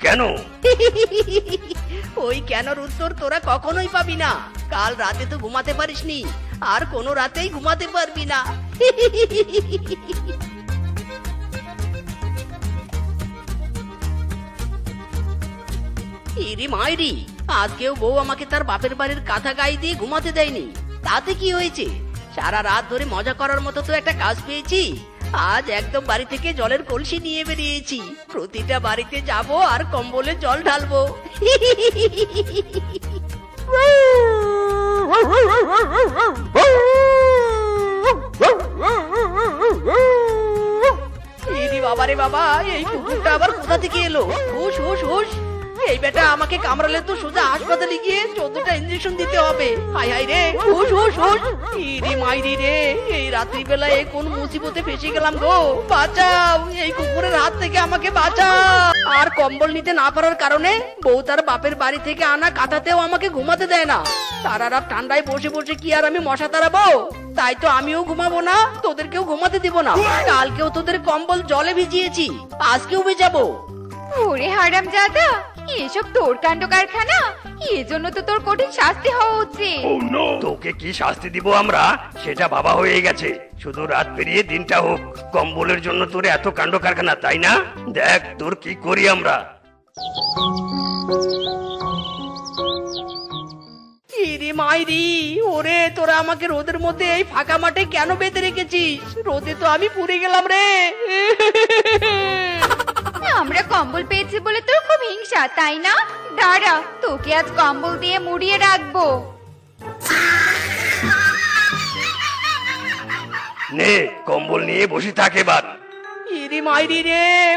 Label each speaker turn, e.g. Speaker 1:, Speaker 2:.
Speaker 1: কেন?
Speaker 2: ওই কেনর উত্তর তোরা কখনোই পাবি না। কাল রাতে তো ঘুমাতে পারিসনি। আর কোনো রাতেই ঘুমাতে পারবি না। ইরি মাইরি আজকেও বউ আমাকে তার বাপের বাড়ির কাঁথা গায়ে দিয়ে ঘুমাতে দেয়নি। তাতে কি হয়েছে? সারা রাত ধরে মজা করার মতো তো একটা কাজ পেয়েছি। আজ একদম বাড়ি থেকে জলের কলসি নিয়ে বেরিয়েছি। প্রতিটা বাড়িতে যাব আর কম্বলে জল ঢালবো। বাবা এই কুকুরটা আবার কোথা থেকে এলো? হুশ হুশ হুশ। এই বেটা আমাকে কামড়ালে তো সোজা হাসপাতালে গিয়ে চোদ্দটা ইঞ্জেকশন দিতে হবে। হাই হাই রে। হুশ হুশ হুশ। ইরি মাইরি রে এই রাত্রি বেলায় কোন মুসিবতে ফেসে গেলাম গো। বাঁচাও এই কুকুরের হাত থেকে আমাকে বাঁচাও। আর কম্বল নিতে না পারার কারণে বউ তার বাপের বাড়ি থেকে আনা কাঁথাতেও আমাকে ঘুমাতে দেয় না। সারা রাত ঠান্ডায় বসে বসে কি আর আমি মশা তাড়াবো? তাই তো আমিও ঘুমাবো না তোদেরকেও ঘুমাতে দিব না। কালকেও তোদের কম্বল জলে ভিজিয়েছি আজকেও ভেজাবো।
Speaker 3: ওরে হারাম জাদা এসব তোর কাণ্ড কারখানা? এজন্য তো তোর কঠিন শাস্তি হওয়া উচিত।
Speaker 1: তোকে কি শাস্তি দিব আমরা? সেটা বাবা হয়ে গেছে। শুধু রাত পেরিয়ে দিনটা হোক। কম্বলের জন্য তোর এত কাণ্ড কারখানা তাই না? দেখ তোর কি করি আমরা।
Speaker 2: ইরি মাইরি ওরে তোরা আমাকে রোদের মধ্যে এই ফাঁকা মাঠে কেন বেঁধে রেখেছিস? রোদে তো আমি পুড়ে গেলাম রে।
Speaker 3: কম্বল পেয়েছে বলে তোর খুব হিংসা তাই না? দাঁড়া তোকে আজ কম্বল দিয়ে মুড়িয়ে রাখব।
Speaker 1: নে কম্বল নিয়ে বসে থাকে বাদ
Speaker 2: ইরি মাইরি রে